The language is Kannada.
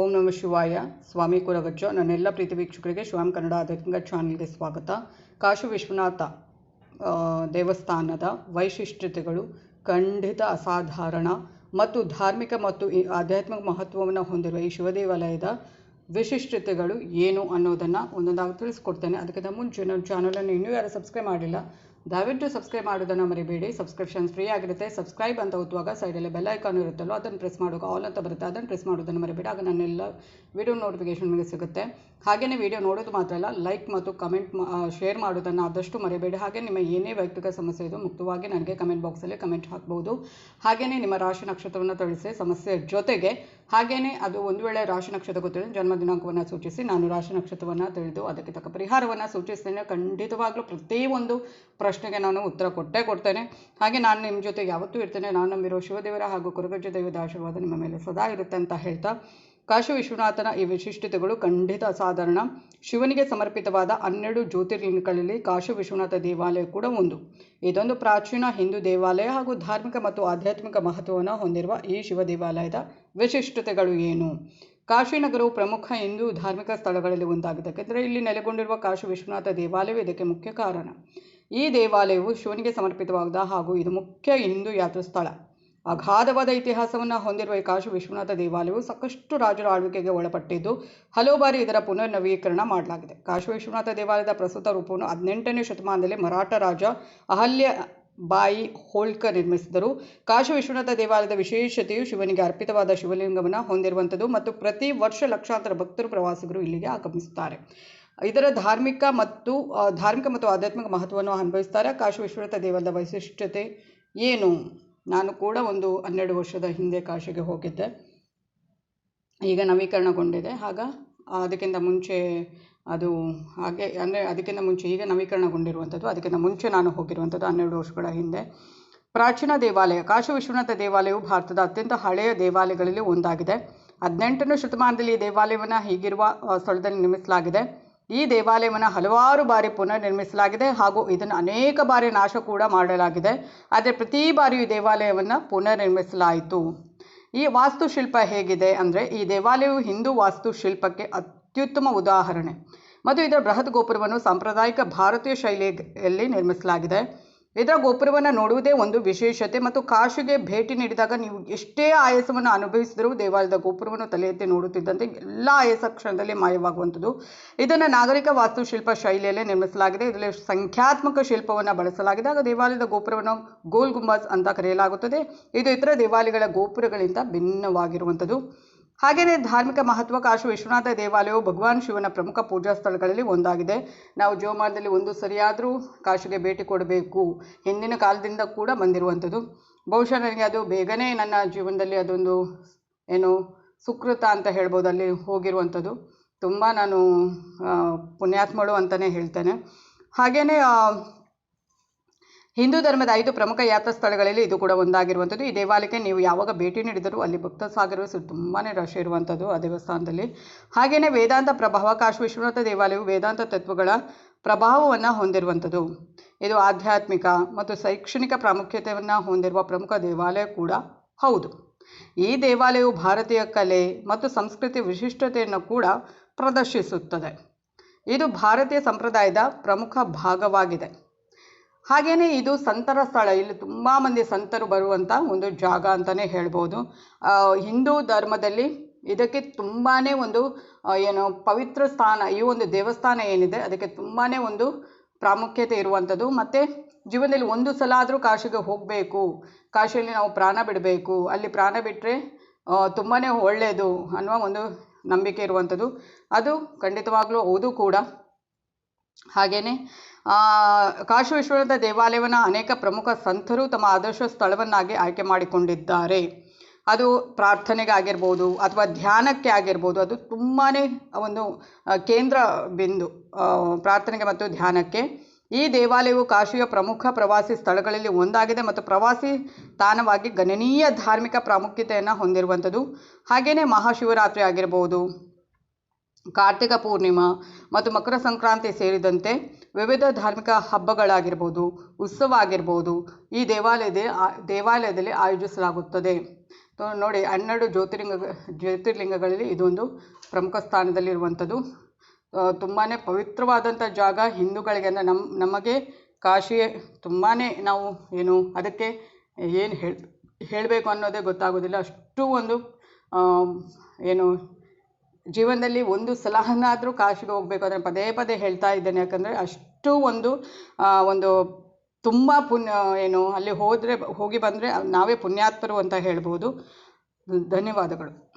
ಓಂ ನಮ ಶಿವಾಯ. ಸ್ವಾಮಿ ಕುಲಗಚ್ಚ ನನ್ನೆಲ್ಲ ಪ್ರೀತಿ ವೀಕ್ಷಕರಿಗೆ ಶಿವಂ ಕನ್ನಡ ಆಧ್ಯಾತ್ಮಿಕ ಚಾನಲ್ಗೆ ಸ್ವಾಗತ. ಕಾಶಿ ವಿಶ್ವನಾಥ ದೇವಸ್ಥಾನದ ವೈಶಿಷ್ಟ್ಯತೆಗಳು ಖಂಡಿತ ಅಸಾಧಾರಣ ಮತ್ತು ಧಾರ್ಮಿಕ ಮತ್ತು ಆಧ್ಯಾತ್ಮಿಕ ಮಹತ್ವವನ್ನು ಹೊಂದಿರುವ ಈ ಶಿವದೇವಾಲಯದ ವಿಶಿಷ್ಟತೆಗಳು ಏನು ಅನ್ನೋದನ್ನು ಒಂದೊಂದಾಗಿ ತಿಳಿಸ್ಕೊಡ್ತೇನೆ. ಅದಕ್ಕಿಂತ ಮುಂಚೆ ನನ್ನ ಚಾನಲನ್ನು ಇನ್ನೂ ಯಾರು ಸಬ್ಸ್ಕ್ರೈಬ್ ಮಾಡಿಲ್ಲ ದಯವಿಟ್ಟು ಸಬ್ಸ್ಕ್ರೈಬ್ ಮಾಡೋದನ್ನು ಮರಿಬೇಡಿ. ಸಬ್ಸ್ಕ್ರಿಪ್ಷನ್ ಫ್ರೀ ಆಗಿರುತ್ತೆ. ಸಬ್ಸ್ಕ್ರೈಬ್ ಅಂತ ಒತ್ತುವಾಗ ಸೈಡಲ್ಲಿ ಬೆಲ್ ಐಕಾನ್ ಇರುತ್ತಲ್ಲೋ ಅದನ್ನು ಪ್ರೆಸ್ ಮಾಡುವಾಗ ಆಲ್ ಅಂತ ಬರುತ್ತೆ. ಅದನ್ನು ಪ್ರೆಸ್ ಮಾಡೋದನ್ನು ಮರಿಬೇಡಿ. ಆಗ ನನ್ನೆಲ್ಲ ವಿಡಿಯೋ ನೋಟಿಫಿಕೇಶನ್ ನಿಮಗೆ ಸಿಗುತ್ತೆ. ಹಾಗೆಯೇ ವಿಡಿಯೋ ನೋಡೋದು ಮಾತ್ರ ಅಲ್ಲ ಲೈಕ್ ಮತ್ತು ಕಮೆಂಟ್ ಶೇರ್ ಮಾಡೋದನ್ನು ಆದಷ್ಟು ಮರಿಬೇಡಿ. ಹಾಗೆ ನಿಮ್ಮ ಏನೇ ವೈಯಕ್ತಿಕ ಸಮಸ್ಯೆ ಇದು ಮುಕ್ತವಾಗಿ ನನಗೆ ಕಮೆಂಟ್ ಬಾಕ್ಸಲ್ಲಿ ಕಮೆಂಟ್ ಹಾಕ್ಬೋದು. ಹಾಗೆಯೇ ನಿಮ್ಮ ರಾಶಿ ನಕ್ಷತ್ರವನ್ನು ತಿಳಿಸಿ ಸಮಸ್ಯೆ ಜೊತೆಗೆ ಹಾಗೆಯೇ ಅದು ಒಂದು ವೇಳೆ ರಾಶಿ ನಕ್ಷತ್ರ ಗೊತ್ತಿದ್ರೆ ಜನ್ಮ ದಿನಾಂಕವನ್ನು ಸೂಚಿಸಿ ನಾನು ರಾಶಿ ನಕ್ಷತ್ರವನ್ನು ತಿಳಿದು ಅದಕ್ಕೆ ತಕ್ಕ ಪರಿಹಾರವನ್ನು ಸೂಚಿಸ್ತೇನೆ. ಖಂಡಿತವಾಗ್ಲೂ ಪ್ರತಿಯೊಂದು ಪ್ರಶ್ನೆಗೆ ನಾನು ಉತ್ತರ ಕೊಟ್ಟೇ ಕೊಡ್ತೇನೆ. ಹಾಗೆ ನಾನು ನಿಮ್ಮ ಜೊತೆ ಯಾವತ್ತೂ ಇರ್ತೇನೆ. ನಾನು ನಂಬಿರೋ ಶಿವದೇವರ ಹಾಗೂ ಕುರುಗಜ್ಜ ದೈವದ ಆಶೀರ್ವಾದ ನಿಮ್ಮ ಮೇಲೆ ಸದಾ ಇರುತ್ತೆ ಅಂತ ಹೇಳ್ತಾ ಕಾಶಿ ವಿಶ್ವನಾಥನ ಈ ವಿಶಿಷ್ಟತೆಗಳು ಖಂಡಿತ ಅಸಾಧಾರಣ. ಶಿವನಿಗೆ ಸಮರ್ಪಿತವಾದ ಹನ್ನೆರಡು ಜ್ಯೋತಿರ್ಲಿಂಗಗಳಲ್ಲಿ ಕಾಶಿ ವಿಶ್ವನಾಥ ದೇವಾಲಯ ಕೂಡ ಒಂದು. ಇದೊಂದು ಪ್ರಾಚೀನ ಹಿಂದೂ ದೇವಾಲಯ ಹಾಗೂ ಧಾರ್ಮಿಕ ಮತ್ತು ಆಧ್ಯಾತ್ಮಿಕ ಮಹತ್ವವನ್ನು ಹೊಂದಿರುವ ಈ ಶಿವ ದೇವಾಲಯದ ವಿಶಿಷ್ಟತೆಗಳು ಏನು? ಕಾಶಿ ನಗರವು ಪ್ರಮುಖ ಹಿಂದೂ ಧಾರ್ಮಿಕ ಸ್ಥಳಗಳಲ್ಲಿ ಒಂದಾಗಿದೆ. ಇಲ್ಲಿ ನೆಲೆಗೊಂಡಿರುವ ಕಾಶಿ ವಿಶ್ವನಾಥ ದೇವಾಲಯವು ಇದಕ್ಕೆ ಮುಖ್ಯ ಕಾರಣ. ಈ ದೇವಾಲಯವು ಶಿವನಿಗೆ ಸಮರ್ಪಿತವಾದ ಹಾಗೂ ಇದು ಮುಖ್ಯ ಹಿಂದೂ ಯಾತ್ರಾ ಸ್ಥಳ ಅಗಾಧವಾದ ಇತಿಹಾಸವನ್ನು ಹೊಂದಿರುವ ಈ ಕಾಶಿ ವಿಶ್ವನಾಥ ದೇವಾಲಯವು ಸಾಕಷ್ಟು ರಾಜರ ಆಳ್ವಿಕೆಗೆ ಒಳಪಟ್ಟಿದ್ದು, ಹಲವು ಬಾರಿ ಇದರ ಪುನರ್ನವೀಕರಣ ಮಾಡಲಾಗಿದೆ. ಕಾಶಿ ವಿಶ್ವನಾಥ ದೇವಾಲಯದ ಪ್ರಸ್ತುತ ರೂಪವನ್ನು ಹದಿನೆಂಟನೇ ಶತಮಾನದಲ್ಲಿ ಮರಾಠ ರಾಜ ಅಹಲ್ಯ ಬಾಯಿ ಹೋಳ್ಕರ್ ನಿರ್ಮಿಸಿದರು. ಕಾಶಿ ವಿಶ್ವನಾಥ ದೇವಾಲಯದ ವಿಶೇಷತೆಯು ಶಿವನಿಗೆ ಅರ್ಪಿತವಾದ ಶಿವಲಿಂಗವನ್ನು ಹೊಂದಿರುವಂಥದ್ದು ಮತ್ತು ಪ್ರತಿ ವರ್ಷ ಲಕ್ಷಾಂತರ ಭಕ್ತರು ಪ್ರವಾಸಿಗರು ಇಲ್ಲಿಗೆ ಆಗಮಿಸುತ್ತಾರೆ. ಇದರ ಧಾರ್ಮಿಕ ಮತ್ತು ಧಾರ್ಮಿಕ ಮತ್ತು ಆಧ್ಯಾತ್ಮಿಕ ಮಹತ್ವವನ್ನು ಅನುಭವಿಸ್ತಾರೆ ಕಾಶಿ ವಿಶ್ವನಾಥ ದೇವಾಲಯದ ವೈಶಿಷ್ಟ್ಯತೆ ಏನು? ನಾನು ಕೂಡ ಒಂದು ಹನ್ನೆರಡು ವರ್ಷದ ಹಿಂದೆ ಕಾಶಿಗೆ ಹೋಗಿದ್ದೆ. ಈಗ ನವೀಕರಣಗೊಂಡಿದೆ. ಆಗ ಅದಕ್ಕಿಂತ ಮುಂಚೆ ಅದು ಹಾಗೆ, ಅಂದರೆ ಅದಕ್ಕಿಂತ ಮುಂಚೆ ಈಗ ನವೀಕರಣಗೊಂಡಿರುವಂಥದ್ದು, ಅದಕ್ಕಿಂತ ಮುಂಚೆ ನಾನು ಹೋಗಿರುವಂಥದ್ದು ಹನ್ನೆರಡು ವರ್ಷಗಳ ಹಿಂದೆ. ಪ್ರಾಚೀನ ದೇವಾಲಯ, ಕಾಶಿ ವಿಶ್ವನಾಥ ದೇವಾಲಯವು ಭಾರತದ ಅತ್ಯಂತ ಹಳೆಯ ದೇವಾಲಯಗಳಲ್ಲಿ ಒಂದಾಗಿದೆ. ಹದಿನೆಂಟನೇ ಶತಮಾನದಲ್ಲಿ ಈ ದೇವಾಲಯವನ್ನು ಹೀಗಿರುವ ಸ್ಥಳದಲ್ಲಿ ನಿರ್ಮಿಸಲಾಗಿದೆ. ಈ ದೇವಾಲಯವನ್ನು ಹಲವಾರು ಬಾರಿ ಪುನರ್ನಿರ್ಮಿಸಲಾಗಿದೆ ಹಾಗೂ ಇದನ್ನು ಅನೇಕ ಬಾರಿ ನಾಶ ಕೂಡ ಮಾಡಲಾಗಿದೆ. ಆದರೆ ಪ್ರತಿ ಬಾರಿಯೂ ಈ ದೇವಾಲಯವನ್ನು ಪುನರ್ ನಿರ್ಮಿಸಲಾಯಿತು ಈ ವಾಸ್ತುಶಿಲ್ಪ ಹೇಗಿದೆ ಅಂದರೆ ಈ ದೇವಾಲಯವು ಹಿಂದೂ ವಾಸ್ತುಶಿಲ್ಪಕ್ಕೆ ಅತ್ಯುತ್ತಮ ಉದಾಹರಣೆ. ಮತ್ತು ಇದರ ಬೃಹತ್ ಗೋಪುರವನ್ನು ಸಾಂಪ್ರದಾಯಿಕ ಭಾರತೀಯ ಶೈಲಿಯಲ್ಲಿ ನಿರ್ಮಿಸಲಾಗಿದೆ. ಇದರ ಗೋಪುರವನ್ನು ನೋಡುವುದೇ ಒಂದು ವಿಶೇಷತೆ ಮತ್ತು ಕಾಶಿಗೆ ಭೇಟಿ ನೀಡಿದಾಗ ನೀವು ಎಷ್ಟೇ ಆಯಾಸವನ್ನು ಅನುಭವಿಸಿದರೂ ದೇವಾಲಯದ ಗೋಪುರವನ್ನು ತಲೆ ಎತ್ತಿ ನೋಡುತ್ತಿದ್ದಂತೆ ಎಲ್ಲ ಆಯಾಸ ಕ್ಷಣದಲ್ಲಿ ಮಾಯವಾಗುವಂಥದ್ದು. ಇದನ್ನು ನಾಗರಿಕ ವಾಸ್ತುಶಿಲ್ಪ ಶೈಲಿಯಲ್ಲೇ ನಿರ್ಮಿಸಲಾಗಿದೆ. ಇದರಲ್ಲಿ ಸಂಖ್ಯಾತ್ಮಕ ಶಿಲ್ಪವನ್ನು ಬಳಸಲಾಗಿದೆ. ಆಗ ದೇವಾಲಯದ ಗೋಪುರವನ್ನು ಗೋಲ್ ಗುಂಬಾಸ್ ಅಂತ ಕರೆಯಲಾಗುತ್ತದೆ. ಇದು ಇತರ ದೇವಾಲಯಗಳ ಗೋಪುರಗಳಿಂದ ಭಿನ್ನವಾಗಿರುವಂಥದ್ದು. ಹಾಗೆಯೇ ಧಾರ್ಮಿಕ ಮಹತ್ವ ಕಾಶಿ ವಿಶ್ವನಾಥ ದೇವಾಲಯವು ಭಗವಾನ್ ಶಿವನ ಪ್ರಮುಖ ಪೂಜಾ ಸ್ಥಳಗಳಲ್ಲಿ ಒಂದಾಗಿದೆ. ನಾವು ಜೀವಮಾನದಲ್ಲಿ ಒಂದು ಸರಿಯಾದರೂ ಕಾಶಿಗೆ ಭೇಟಿ ಕೊಡಬೇಕು. ಹಿಂದಿನ ಕಾಲದಿಂದ ಕೂಡ ಬಂದಿರುವಂಥದ್ದು. ಬಹುಶಃ ನನಗೆ ಅದು ಬೇಗನೆ ನನ್ನ ಜೀವನದಲ್ಲಿ ಅದೊಂದು ಏನು ಸುಕೃತ ಅಂತ ಹೇಳ್ಬೋದು ಅಲ್ಲಿ ಹೋಗಿರುವಂಥದ್ದು. ತುಂಬ ನಾನು ಪುಣ್ಯಾತ್ಮಳು ಅಂತಲೇ ಹೇಳ್ತೇನೆ. ಹಾಗೆಯೇ ಹಿಂದೂ ಧರ್ಮದ ಐದು ಪ್ರಮುಖ ಯಾತ್ರಾ ಸ್ಥಳಗಳಲ್ಲಿ ಇದು ಕೂಡ ಒಂದಾಗಿರುವಂಥದ್ದು. ಈ ದೇವಾಲಯಕ್ಕೆ ನೀವು ಯಾವಾಗ ಭೇಟಿ ನೀಡಿದರೂ ಅಲ್ಲಿ ಭಕ್ತ ಸಾಗರ ತುಂಬಾ ರಶ್ ಇರುವಂಥದ್ದು ಆ ದೇವಸ್ಥಾನದಲ್ಲಿ. ಹಾಗೆಯೇ ವೇದಾಂತ ಪ್ರಭಾವ ಕಾಶಿ ವಿಶ್ವನಾಥ ದೇವಾಲಯವು ವೇದಾಂತ ತತ್ವಗಳ ಪ್ರಭಾವವನ್ನು ಹೊಂದಿರುವಂಥದ್ದು. ಇದು ಆಧ್ಯಾತ್ಮಿಕ ಮತ್ತು ಶೈಕ್ಷಣಿಕ ಪ್ರಾಮುಖ್ಯತೆಯನ್ನು ಹೊಂದಿರುವ ಪ್ರಮುಖ ದೇವಾಲಯ ಕೂಡ ಹೌದು. ಈ ದೇವಾಲಯವು ಭಾರತೀಯ ಕಲೆ ಮತ್ತು ಸಂಸ್ಕೃತಿ ವಿಶಿಷ್ಟತೆಯನ್ನು ಕೂಡ ಪ್ರದರ್ಶಿಸುತ್ತದೆ. ಇದು ಭಾರತೀಯ ಸಂಪ್ರದಾಯದ ಪ್ರಮುಖ ಭಾಗವಾಗಿದೆ. ಹಾಗೆಯೇ ಇದು ಸಂತರ ಸ್ಥಳ. ಇಲ್ಲಿ ತುಂಬ ಮಂದಿ ಸಂತರು ಬರುವಂಥ ಒಂದು ಜಾಗ ಅಂತಲೇ ಹೇಳ್ಬೋದು. ಹಿಂದೂ ಧರ್ಮದಲ್ಲಿ ಇದಕ್ಕೆ ತುಂಬಾ ಒಂದು ಏನು ಪವಿತ್ರ ಸ್ಥಾನ, ಈ ಒಂದು ದೇವಸ್ಥಾನ ಏನಿದೆ, ಅದಕ್ಕೆ ತುಂಬಾ ಒಂದು ಪ್ರಾಮುಖ್ಯತೆ ಇರುವಂಥದ್ದು. ಮತ್ತು ಜೀವನದಲ್ಲಿ ಒಂದು ಸಲ ಆದರೂ ಕಾಶಿಗೆ ಹೋಗಬೇಕು. ಕಾಶಿಯಲ್ಲಿ ನಾವು ಪ್ರಾಣ ಬಿಡಬೇಕು. ಅಲ್ಲಿ ಪ್ರಾಣ ಬಿಟ್ಟರೆ ತುಂಬಾ ಒಳ್ಳೆಯದು ಅನ್ನುವ ಒಂದು ನಂಬಿಕೆ ಇರುವಂಥದ್ದು. ಅದು ಖಂಡಿತವಾಗ್ಲೂ ಹೌದು ಕೂಡ. ಹಾಗೆಯೇ ಕಾಶಿ ವಿಶ್ವನಾಥ ದೇವಾಲಯವನ್ನು ಅನೇಕ ಪ್ರಮುಖ ಸಂತರು ತಮ್ಮ ಆದರ್ಶ ಸ್ಥಳವನ್ನಾಗಿ ಆಯ್ಕೆ ಮಾಡಿಕೊಂಡಿದ್ದಾರೆ. ಅದು ಪ್ರಾರ್ಥನೆಗೆ ಆಗಿರ್ಬೋದು ಅಥವಾ ಧ್ಯಾನಕ್ಕೆ ಆಗಿರ್ಬೋದು, ಅದು ತುಂಬಾ ಒಂದು ಕೇಂದ್ರ ಬಿಂದು ಪ್ರಾರ್ಥನೆಗೆ ಮತ್ತು ಧ್ಯಾನಕ್ಕೆ. ಈ ದೇವಾಲಯವು ಕಾಶಿಯ ಪ್ರಮುಖ ಪ್ರವಾಸಿ ಸ್ಥಳಗಳಲ್ಲಿ ಒಂದಾಗಿದೆ ಮತ್ತು ಪ್ರವಾಸಿ ತಾಣವಾಗಿ ಗಣನೀಯ ಧಾರ್ಮಿಕ ಪ್ರಾಮುಖ್ಯತೆಯನ್ನು ಹೊಂದಿರುವಂಥದ್ದು. ಹಾಗೆಯೇ ಮಹಾಶಿವರಾತ್ರಿ ಆಗಿರ್ಬೋದು ಕಾರ್ತಿಕ ಪೂರ್ಣಿಮಾ ಮತ್ತು ಮಕರ ಸಂಕ್ರಾಂತಿ ಸೇರಿದಂತೆ ವಿವಿಧ ಧಾರ್ಮಿಕ ಹಬ್ಬಗಳಾಗಿರ್ಬೋದು ಉತ್ಸವ ಆಗಿರ್ಬೋದು ಈ ದೇವಾಲಯದ ದೇವಾಲಯದಲ್ಲಿ ಆಯೋಜಿಸಲಾಗುತ್ತದೆ. ನೋಡಿ, ಹನ್ನೆರಡು ಜ್ಯೋತಿರ್ಲಿಂಗ, ಜ್ಯೋತಿರ್ಲಿಂಗಗಳಲ್ಲಿ ಇದೊಂದು ಪ್ರಮುಖ ಸ್ಥಾನದಲ್ಲಿರುವಂಥದ್ದು. ತುಂಬಾ ಪವಿತ್ರವಾದಂಥ ಜಾಗ. ಹಿಂದೂಗಳಿಗೆ ಅಂದರೆ ನಮ್ಮ ನಮಗೆ ಕಾಶಿ ತುಂಬಾ ನಾವು ಏನು ಅದಕ್ಕೆ ಏನು ಹೇಳಿ, ಹೇಳಬೇಕು ಅನ್ನೋದೇ ಗೊತ್ತಾಗೋದಿಲ್ಲ. ಅಷ್ಟು ಒಂದು ಏನು ಜೀವನದಲ್ಲಿ ಒಂದು ಸಲಹನಾದರೂ ಕಾಶಿಗೆ ಹೋಗಬೇಕು ಅದನ್ನು ಪದೇ ಪದೇ ಹೇಳ್ತಾ ಇದ್ದೇನೆ. ಯಾಕಂದರೆ ಅಷ್ಟು ಒಂದು ಒಂದು ತುಂಬ ಪುಣ್ಯ, ಏನು, ಅಲ್ಲಿ ಹೋದರೆ, ಹೋಗಿ ಬಂದರೆ ನಾವೇ ಪುಣ್ಯಾತ್ಮರು ಅಂತ ಹೇಳ್ಬೋದು. ಧನ್ಯವಾದಗಳು.